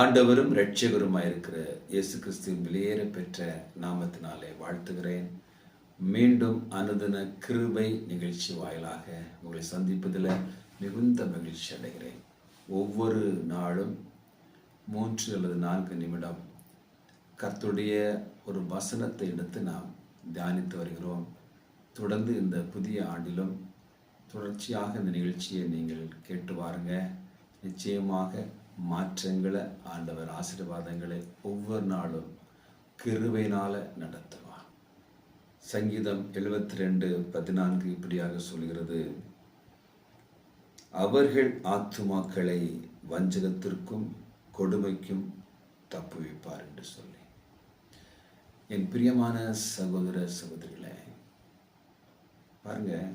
ஆண்டவரும் இரட்சகருமாயிருக்கிற இயேசு கிறிஸ்துவின் வெளியேற பெற்ற நாமத்தினாலே வாழ்த்துகிறேன். மீண்டும் அனுதின கிருபை நிகழ்ச்சி வாயிலாக உங்களை சந்திப்பதில் மிகுந்த மகிழ்ச்சி அடைகிறேன். ஒவ்வொரு நாளும் மூன்று அல்லது நான்கு நிமிடம் கர்த்துடைய ஒரு வசனத்தை எடுத்து நாம் தியானித்து வருகிறோம். தொடர்ந்து இந்த புதிய ஆண்டிலும் தொடர்ச்சியாக இந்த நிகழ்ச்சியை நீங்கள் கேட்டு வாருங்க. நிச்சயமாக மாற்றங்களை ஆண்டவர் ஆசீர்வாதங்களை ஒவ்வொரு நாளும் கிருவையினால் நடத்துவார் சங்கீதம் எழுபத்தி ரெண்டு பதினான்கு இப்படியாக சொல்கிறது. அவர்கள் ஆத்துமாக்களை வஞ்சகத்திற்கும் கொடுமைக்கும் தப்புவிப்பார் என்று சொல்லி. என் பிரியமான சகோதர சகோதரிகளை பாருங்கள்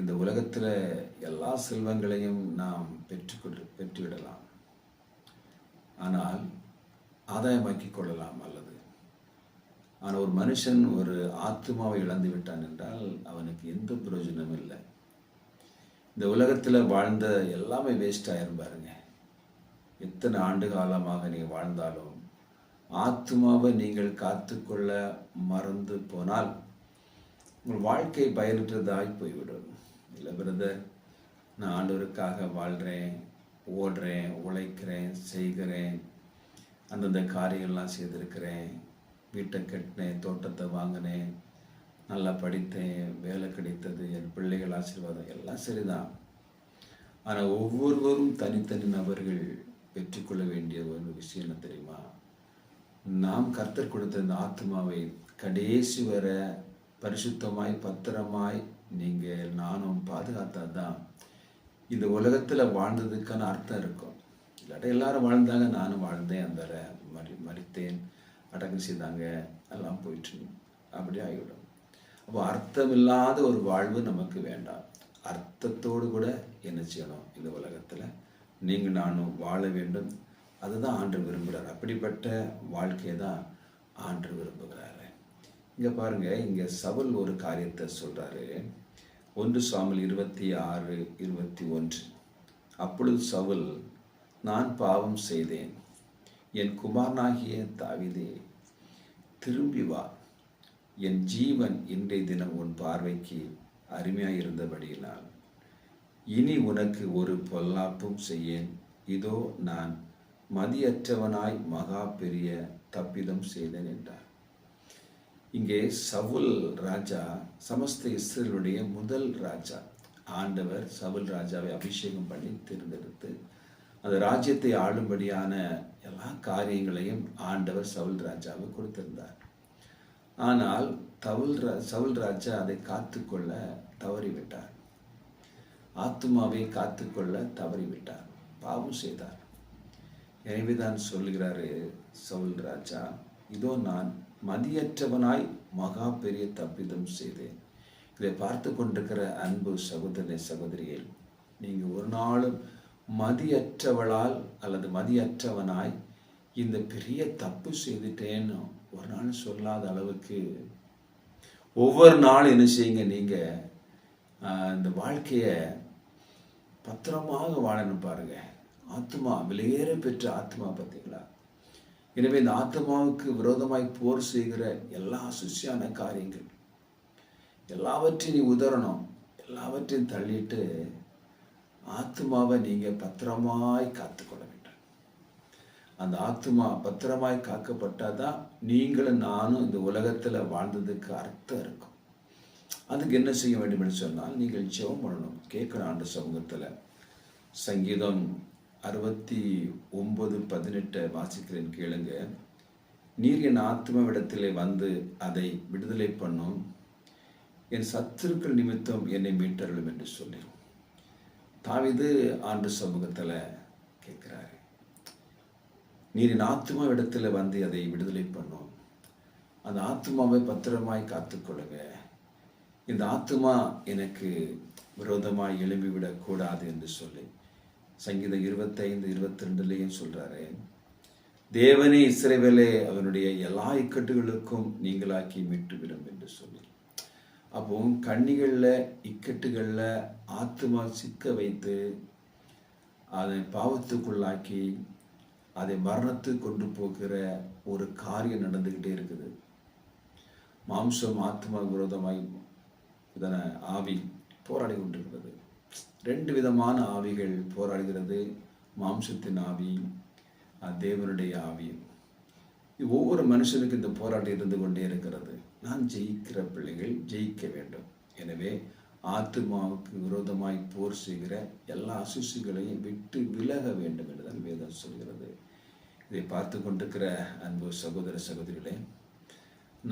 இந்த உலகத்தில் எல்லா செல்வங்களையும் நாம் பெற்றுக்கொண்டு பெற்றுவிடலாம். ஆனால் ஆதாயமாக்கி கொள்ளலாம் அல்லது? ஆனால் ஒரு மனுஷன் ஒரு ஆத்மாவை இழந்து விட்டான் என்றால் அவனுக்கு எந்த பிரயோஜனமும் இல்லை. இந்த உலகத்தில் வாழ்ந்த எல்லாமே வேஸ்ட் ஆயிரும் பாருங்க. எத்தனை ஆண்டு காலமாக நீ வாழ்ந்தாலும் ஆத்மாவை நீங்கள் காத்துக்கொள்ள மறந்து போனால் உங்கள் வாழ்க்கை பயனற்றதாய் போய்விடும். இல்லை பிரதர் நான் ஆண்டவருக்காக வாழ்கிறேன் ஓடுறேன் உழைக்கிறேன் செய்கிறேன். அந்தந்த காரியங்கள்லாம் செய்திருக்கிறேன். வீட்டை கட்டினேன் தோட்டத்தை வாங்கினேன். நல்லா படித்தேன் வேலை கிடைத்தது என் பிள்ளைகள் ஆசீர்வாதம் எல்லாம் சரிதான். ஆனால் ஒவ்வொருவரும் தனித்தனி நபர்கள் பெற்றுக்கொள்ள வேண்டிய ஒரு விஷயம் என்ன தெரியுமா? நாம் கர்த்தர் கொடுத்த இந்த ஆத்மாவை கடைசி வர பரிசுத்தமாய் பத்திரமாய் நீங்கள் நானும் பாதுகாத்தா தான் இந்த உலகத்தில் வாழ்ந்ததுக்கான அர்த்தம் இருக்கும். இல்லாட்ட எல்லாரும் வாழ்ந்தாங்க நானும் வாழ்ந்தேன் அந்த மறி மறித்தேன் அடக்கம் செய்தாங்க எல்லாம் போயிட்டு அப்படி ஆகிவிடும். அப்போ அர்த்தம் இல்லாத ஒரு வாழ்வு நமக்கு வேண்டாம். அர்த்தத்தோடு கூட என்ன செய்யணும் இந்த உலகத்தில்? நீங்கள் நானும் வாழ வேண்டும். அதுதான் ஆண்டு விரும்புகிறார் அப்படிப்பட்ட வாழ்க்கையை தான் ஆண்டு விரும்புகிறாரு. இங்கே பாருங்கள் இங்கே சவுல் ஒரு காரியத்தை சொல்கிறாரு ஒன்று சாமல் இருபத்தி ஆறு இருபத்தி ஒன்று. அப்பொழுது சவுல் நான் பாவம் செய்தேன். என் குமாரனாகிய தாவிதே திரும்பி வா. என் ஜீவன் இன்றைய தினம் உன் பார்வைக்கு அருமையாயிருந்தபடியினால். இனி உனக்கு ஒரு பொல்லாப்பும் செய்யேன். இதோ நான் மதியற்றவனாய் மகா பெரிய தப்பிதம் செய்தேன் என்றார். இங்கே சவுல் ராஜா சமஸ்த இஸ்ரேலுடைய முதல் ராஜா. ஆண்டவர் சவுல் ராஜாவை அபிஷேகம் பண்ணி தேர்ந்தெடுத்து அந்த ராஜ்யத்தை ஆளும்படியான எல்லா காரியங்களையும் ஆண்டவர் சவுல் ராஜாவை கொடுத்திருந்தார். ஆனால் தவுல் சவுல் ராஜா அதை காத்துக்கொள்ள தவறிவிட்டார். ஆத்மாவை காத்துக்கொள்ள தவறிவிட்டார். பாவம் செய்தார். எனவேதான் சொல்கிறாரு சவுல் ராஜா இதோ நான் மதியற்றவனாய் மகா பெரிய தப்பிதம் செய்தேன். இதை பார்த்து கொண்டிருக்கிற அன்பு சகோதரனை சகோதரியில் நீங்கள் ஒரு நாளும் மதியற்றவளால் அல்லது மதியற்றவனாய் இந்த பெரிய தப்பு செய்துட்டேன்னு ஒரு நாள் சொல்லாத அளவுக்கு ஒவ்வொரு நாள் என்ன செய்யுங்க நீங்கள் இந்த வாழ்க்கையை பத்திரமாக வாழணும் பாருங்க. ஆத்மா விலையேற பெற்ற ஆத்மா பார்த்தீங்களா? எனவே இந்த ஆத்மாவுக்கு விரோதமாய் போர் செய்கிற எல்லா சுசியான காரியங்கள் எல்லாவற்றையும் நீ உதறணும் எல்லாவற்றையும் தள்ளிட்டு ஆத்மாவை நீங்கள் பத்திரமாய் காத்துக்கொள்ள வேண்டும். அந்த ஆத்மா பத்திரமாய் காக்கப்பட்டால் தான் நீங்களும் நானும் இந்த உலகத்தில் வாழ்ந்ததுக்கு அர்த்தம் இருக்கும். அதுக்கு என்ன செய்ய வேண்டும் என்று சொன்னால் நீங்கள் ஜெபம் பண்ணணும். கேட்கணும் ஆண்டு சமூகத்தில் சங்கீதம் அறுபத்தி ஒன்பது பதினெட்டை வாசிக்கிறேன் கேளுங்க. நீர் என் ஆத்மாவிடத்திலே வந்து அதை விடுதலை பண்ணும். என் சத்துருக்கள் நிமித்தம் என்னை மீட்டருளும் என்று சொல்லி தாவிது ஆண்டு சமூகத்தில் கேட்குறாரு. நீர் என் ஆத்மா இடத்துல வந்து அதை விடுதலை பண்ணும். அந்த ஆத்மாவை பத்திரமாய் காத்துக்கொள்ளுங்க இந்த ஆத்மா எனக்கு விரோதமாய் எழும்பிவிடக்கூடாது என்று சொல்லி சங்கீதம் இருபத்தைந்து இருபத்தி ரெண்டுலேயும் சொல்கிறாரு தேவனே இஸ்ரேவேலே அவனுடைய எல்லா இக்கட்டுகளுக்கும் நீங்களாக்கி மீட்டுவிடும் என்று சொல்லி. அப்போ கண்ணிகளில் இக்கட்டுகளில் ஆத்மா சிக்க வைத்து அதை பாவத்துக்குள்ளாக்கி அதை மரணத்துக்கு கொண்டு போகிற ஒரு காரியம் நடந்துக்கிட்டே இருக்குது. மாம்சம் ஆத்மா விரோதமாய் இதனை ஆவி போராடி கொண்டிருக்கிறது. ரெண்டு விதமான ஆவிகள் போராடுகிறது. மாம்சத்தின் ஆவி தேவனுடைய ஆவி. ஒவ்வொரு மனுஷனுக்கும் இந்த போராட்டம் இருந்து கொண்டே இருக்கிறது. நான் ஜெயிக்கிற பிள்ளைகள் ஜெயிக்க வேண்டும். எனவே ஆத்மாவுக்கு விரோதமாய் போர் செய்கிற எல்லா அசுசிகளையும் விட்டு விலக வேண்டும் என்றுதான் வேதம் சொல்கிறது. இதை பார்த்து கொண்டிருக்கிற அன்பு சகோதர சகோதரிகளே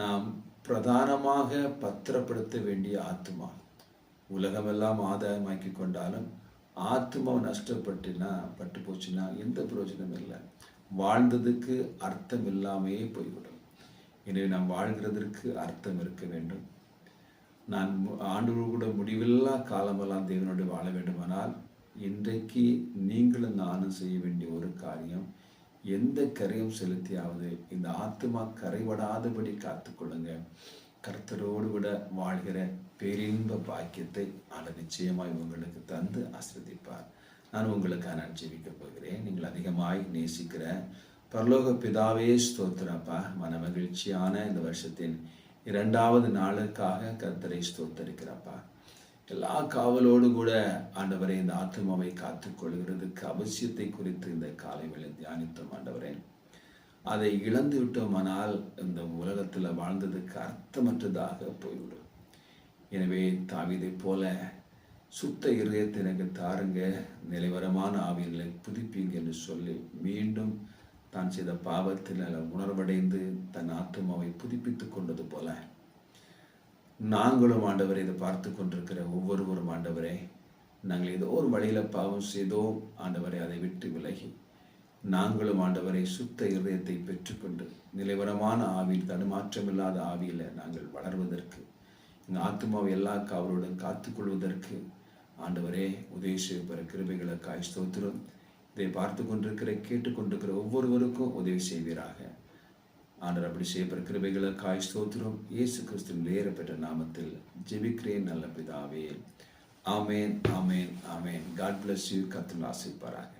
நாம் பிரதானமாக பத்திரப்படுத்த வேண்டிய ஆத்மா உலகமெல்லாம் ஆதாயமாக்கி கொண்டாலும் ஆத்மா நஷ்டப்பட்டுனா பட்டு போச்சுன்னா எந்த பிரயோஜனமும் இல்லை. வாழ்ந்ததுக்கு அர்த்தம் இல்லாமையே போய்விடும். எனவே நாம் வாழ்கிறதற்கு அர்த்தம் இருக்க வேண்டும். நான் மு- கூட முடிவில்லா காலமெல்லாம் தேவனோடு வாழ வேண்டுமானால் இன்றைக்கு நீங்களும் நானும் செய்ய வேண்டிய ஒரு காரியம் எந்த கரையும் செலுத்தியாவது இந்த ஆத்மா கரைபடாதபடி காத்துக்கொள்ளுங்க. கர்த்தரோடு கூட வாழ்கிற பேரின்ப பாக்கியத்தை ஆண்டவர் நிச்சயமாய் உங்களுக்கு தந்து ஆசிரதிப்பார் நான் உங்களுக்காக நான் ஜெபிக்க போகிறேன். நீங்கள் அதிகமாய் நேசிக்கிற பரலோக பிதாவே ஸ்தோத்திரப்பா மன மகிழ்ச்சியான இந்த வருஷத்தின் இரண்டாவது நாளுக்காக கர்த்தரை ஸ்தோத்தரிக்கிறப்பா. எல்லா காவலோடு கூட ஆண்டவரை இந்த ஆத்மாவை காத்துக்கொள்கிறதுக்கு அவசியத்தை குறித்து இந்த காலை வேளை தியானித்தோம் ஆண்டவரேன் அதை இழந்து விட்டோமானால் இந்த உலகத்தில் வாழ்ந்ததுக்கு அர்த்தமற்றதாக போய்விடும். எனவே தாவிதை போல சுத்த இருதயத்தை எனக்கு தாருங்க நிலைவரமான ஆவியங்களை புதுப்பிங்க என்று சொல்லி மீண்டும் தான் செய்த பாவத்தில் உணர்வடைந்து தன் ஆத்மாவை புதுப்பித்துக் கொண்டது போல நாங்களும் ஆண்டவரை இதை பார்த்து கொண்டிருக்கிற ஒவ்வொருவரும் ஆண்டவரே நாங்கள் ஏதோ ஒரு வழியில் பாவம் செய்தோம். ஆண்டவரை அதை விட்டு விலகி நாங்களும் ஆண்டவரை சுத்த இருதயத்தை பெற்றுக்கொண்டு நிலைவரமான ஆவியில் தடுமாற்றமில்லாத ஆவியில் நாங்கள் வளர்வதற்கு எங்கள் ஆத்மாவை எல்லா காவலுடன் காத்துக்கொள்வதற்கு ஆண்டவரே உதவி செய்யப்படுற கிருபைகளுக்காய் ஸ்தோத்திரம். இதை பார்த்து கொண்டிருக்கிற கேட்டுக்கொண்டிருக்கிற ஒவ்வொருவருக்கும் உதவி செய்வீராக. ஆண்டவர் அப்படி செய்யப்படுற கிருபைகளுக்காய் ஸ்தோத்திரம். இயேசு கிறிஸ்துவின் பெற்ற நாமத்தில் ஜெபிக்கிறேன் நல்ல பிதாவே. ஆமேன் ஆமேன் ஆமேன். காட் பிளஸ் யூ கத்துல் ஆசிப்பாராக